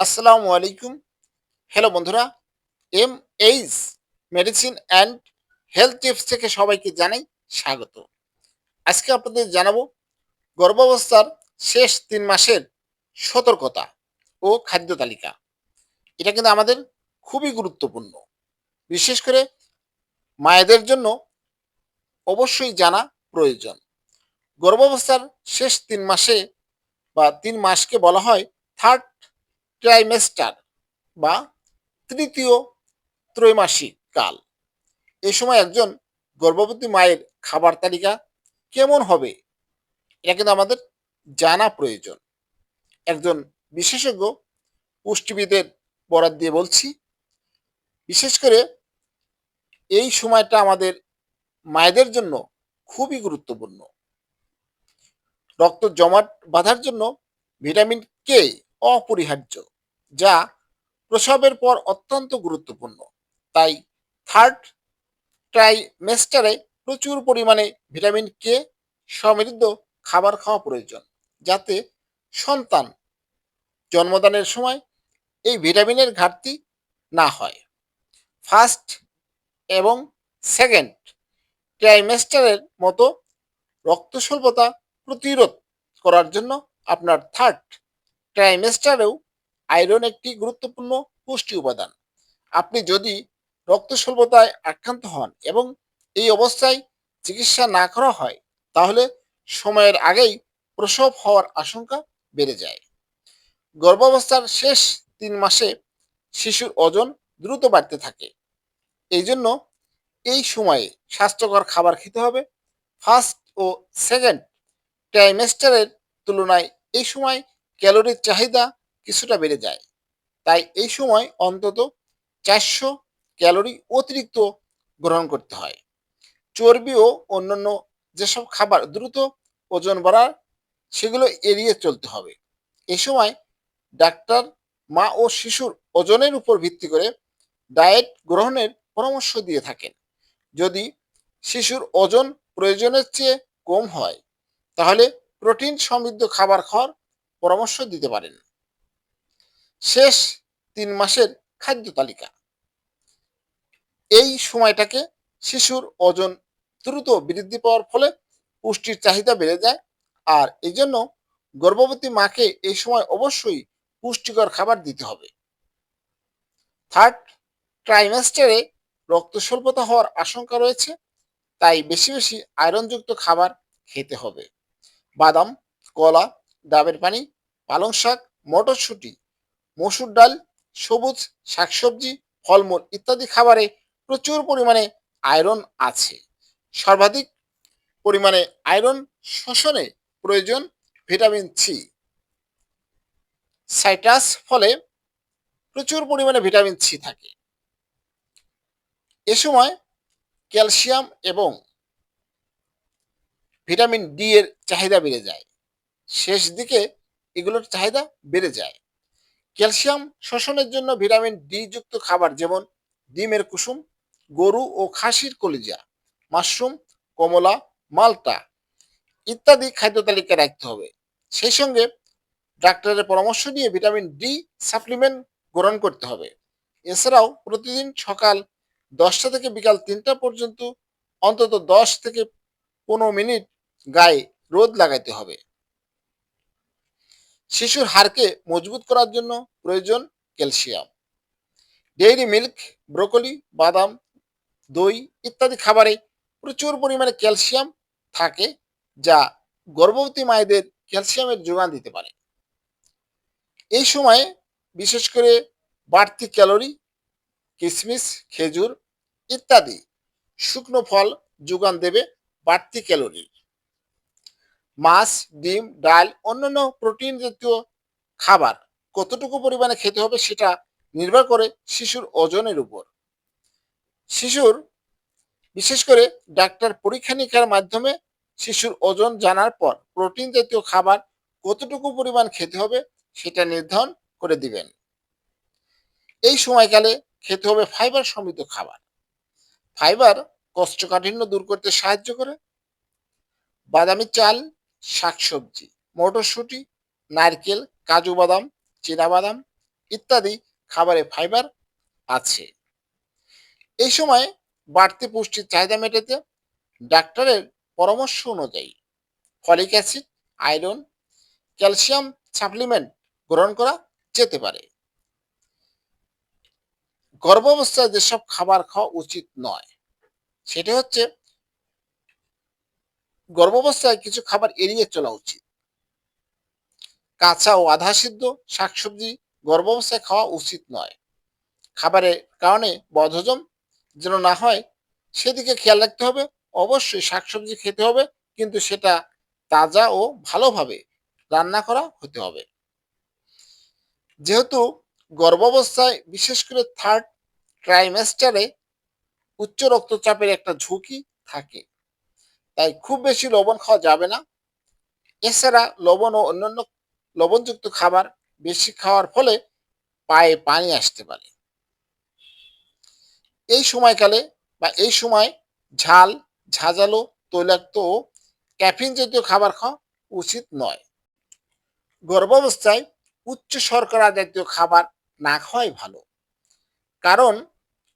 আসসালামু আলাইকুম। হ্যালো বন্ধুরা M H medicine and health tips থেকে সবাইকে জানাই স্বাগত। আজকে আপনাদের জানাব গর্ভাবস্থার শেষ তিন মাসের সতর্কতা ও খাদ্য তালিকা। এটা কিন্তু আমাদের খুবই গুরুত্বপূর্ণ। বিশেষ করে মায়েদের জন্য অবশ্যই জানা প্রয়োজন। গর্ভাবস্থার শেষ তিন মাসে বা তিন মাসকে বলা হয় থার্ড ট্রাইমেস্টার বা তৃতীয় ত্রৈমাসিক কাল। এ সময় একজন গর্ভবতী মায়ের খাবার তালিকা কেমন হবে? এটা কিন্তু আমাদের জানা প্রয়োজন। একজন বিশেষজ্ঞ পুষ্টিবিদের বরাদ দিয়ে বলছি, বিশেষ করে এই সময়টা আমাদের মায়েদের জন্য খুবই গুরুত্বপূর্ণ। রক্ত জমাট বাঁধার জন্য ভিটামিন কে অপরিহার্য, যা প্রসবের পর অত্যন্ত গুরুত্বপূর্ণ। তাই থার্ড ট্রাইমেস্টারে প্রচুর পরিমাণে ভিটামিন কে সমৃদ্ধ খাবার খাওয়া প্রয়োজন, যাতে সন্তান জন্মদানের সময় এই ভিটামিনের ঘাটতি না হয়। ফার্স্ট এবং সেকেন্ড ট্রাইমেস্টারের মতো রক্ত স্বল্পতা প্রতিরোধ করার জন্য আপনার থার্ড ট্রাইমেস্টারেও আয়রন একটি গুরুত্বপূর্ণ পুষ্টি উপাদান। আপনি যদি রক্ত স্বল্পতায় আক্রান্ত হন এবং এই অবস্থায় চিকিৎসা না করা হয়, তাহলে সময়ের আগেই প্রসব হওয়ার আশঙ্কা বেড়ে যায়। গর্ভাবস্থার শেষ তিন মাসে শিশুর ওজন দ্রুত বাড়তে থাকে। এই জন্য এই সময়ে স্বাস্থ্যকর খাবার খেতে হবে। ফার্স্ট ও সেকেন্ড ট্রাইমেস্টারের তুলনায় এই সময় ক্যালোরির চাহিদা কিছুটা বেড়ে যায়। তাই এই সময় অন্তত চারশো ক্যালোরি অতিরিক্ত গ্রহণ করতে হয়। চর্বি ও অন্যান্য যেসব খাবার দ্রুত ওজন বাড়ার সেগুলো এড়িয়ে চলতে হবে। এ সময় ডাক্তার, মা ও শিশুর ওজনের উপর ভিত্তি করে ডায়েট গ্রহণের পরামর্শ দিয়ে থাকেন। যদি শিশুর ওজন প্রয়োজনের চেয়ে কম হয়, তাহলে প্রোটিন সমৃদ্ধ খাবার খাওয়ার পরামর্শ দিতে পারেন। শেষ তিন মাসের খাদ্য তালিকা। এই সময়টাকে শিশুর ওজন দ্রুত বৃদ্ধি পাওয়ার ফলে পুষ্টির চাহিদা বেড়ে যায় আর এই জন্য গর্ভবতী মাকে এই সময় অবশ্যই পুষ্টিকর খাবার দিতে হবে। থার্ড ট্রাইমেস্টারে রক্ত স্বল্পতা হওয়ার আশঙ্কা রয়েছে, তাই বেশি বেশি আয়রনযুক্ত খাবার খেতে হবে। বাদাম, কলা, ডাবের পানি পালং শাক, মটরশুঁটি, মসুর ডাল, সবুজ শাকসবজি, ফলমূল ইত্যাদি খাবারে প্রচুর পরিমাণে আয়রন আছে। সর্বাধিক পরিমাণে আয়রন শোষণে প্রয়োজন ভিটামিন সি সাইট্রাস ফলে প্রচুর পরিমাণে ভিটামিন সি থাকে। এ সময় ক্যালসিয়াম এবং ভিটামিন ডি এর চাহিদা বেড়ে যায়। শেষ দিকে এগুলোর চাহিদা বেড়ে যায়। ক্যালসিয়াম শোষণের জন্য ভিটামিন ডি যুক্ত খাবার যেমন ডিমের কুসুম, গরু ও খাসির কলিজা, মাশরুম, কমলা, মালটা ইত্যাদি খাদ্য তালিকায় রাখতে হবে। সেই সঙ্গে ডাক্তারের পরামর্শ নিয়ে ভিটামিন ডি সাপ্লিমেন্ট গ্রহণ করতে হবে। এছাড়াও প্রতিদিন সকাল দশটা থেকে বিকাল তিনটা পর্যন্ত অন্তত দশ থেকে পনেরো মিনিট গায়ে রোদ লাগাইতে হবে। শিশুর হাড়কে মজবুত করার জন্য প্রয়োজন ক্যালসিয়াম। ডেইরি মিল্ক, ব্রোকলি, বাদাম, দই ইত্যাদি খাবারে প্রচুর পরিমাণে ক্যালসিয়াম থাকে যা গর্ভবতী মায়েদের ক্যালসিয়ামের যোগান দিতে পারে। এই সময়ে বিশেষ করে বাড়তি ক্যালোরি কিশমিশ খেজুর ইত্যাদি শুকনো ফল যোগান দেবে বাড়তি ক্যালোরি মাছ, ডিম, ডাল, অন্যান্য প্রোটিন জাতীয় খাবার কতটুকু পরিমাণে খেতে হবে সেটা নির্ভর করে শিশুর ওজনের উপর। শিশুর, বিশেষ করে ডাক্তার পরীক্ষা নিরীক্ষার মাধ্যমে শিশুর ওজন জানার পর প্রোটিন জাতীয় খাবার কতটুকু পরিমাণ খেতে হবে সেটা নির্ধারণ করে দিবেন। এই সময়কালে খেতে হবে ফাইবার সমৃদ্ধ খাবার। ফাইবার কষ্টকাঠিন্য দূর করতে সাহায্য করে। বাদামি চাল শাকসবজি, মটরশুঁটি, নারকেল, কাজু বাদাম বাদাম ইত্যাদি খাবারে ফাইবার আছে। এই সময় বাড়তি পুষ্টির চাহিদা মেটাতে ডাক্তারের পরামর্শ অনুযায়ী folic acid, iron, calcium supplement গ্রহণ করা যেতে পারে। গর্ভাবস্থায় যেসব খাবার খাওয়া উচিত নয়, সেটা হচ্ছে গর্ভাবস্থায় কিছু খাবার এড়িয়ে চলা উচিত। কাঁচা ও আধা সিদ্ধ শাকসবজি গর্ভাবস্থায় খাওয়া উচিত নয়। খাবারের কারণে বদহজম যেন না হয়, সেদিকে খেয়াল রাখতে হবে। অবশ্যই শাকসবজি খেতে হবে, কিন্তু সেটা তাজা ও ভালোভাবে রান্না করা হতে হবে। যেহেতু গর্ভাবস্থায় বিশেষ করে থার্ড ট্রাইমেস্টারে উচ্চ রক্তচাপের একটা ঝুঁকি থাকে তাই খুব বেশি লবণ খাওয়া যাবে না। এছাড়া লবণ ও অন্যান্য লবণযুক্ত খাবার বেশি খাওয়ার ফলে পায়ে পানি আসতে পারে। এই সময়কালে বা এই সময় ঝাল, ঝাঁঝালো, তৈলাক্ত ও ক্যাফিন জাতীয় খাবার খাওয়া উচিত নয়। গর্ভাবস্থায় উচ্চ শর্করা জাতীয় খাবার না খাওয়াই ভালো। কারণ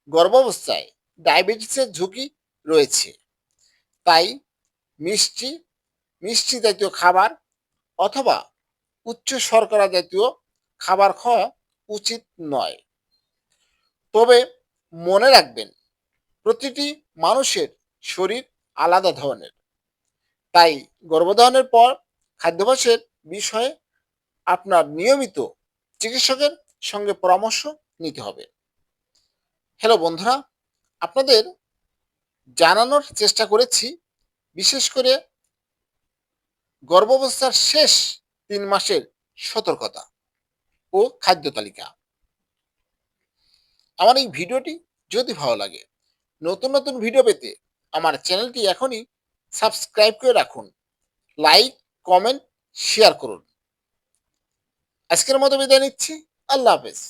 গর্ভাবস্থায় ডায়াবেটিসের ঝুঁকি রয়েছে। তাই মিষ্টি মিষ্টি জাতীয় খাবার অথবা উচ্চ শর্করা জাতীয় খাবার খাওয়া উচিত নয়। তবে মনে রাখবেন, প্রতিটি মানুষের শরীর আলাদা ধরনের। তাই গর্ভধারণের পর খাদ্যাভ্যাসের বিষয়ে আপনার নিয়মিত চিকিৎসকের সঙ্গে পরামর্শ নিতে হবে। হ্যালো বন্ধুরা, আপনাদের জানানোর চেষ্টা করেছি বিশেষ করে গর্ভাবস্থার শেষ তিন মাসের সতর্কতা ও খাদ্য তালিকা। আমার এই ভিডিওটি যদি ভালো লাগে, নতুন নতুন ভিডিও পেতে আমার চ্যানেলটি এখনই সাবস্ক্রাইব করে রাখুন। লাইক, কমেন্ট, শেয়ার করুন। আজকের মতো বিদায় নিচ্ছি। আল্লাহ হাফেজ।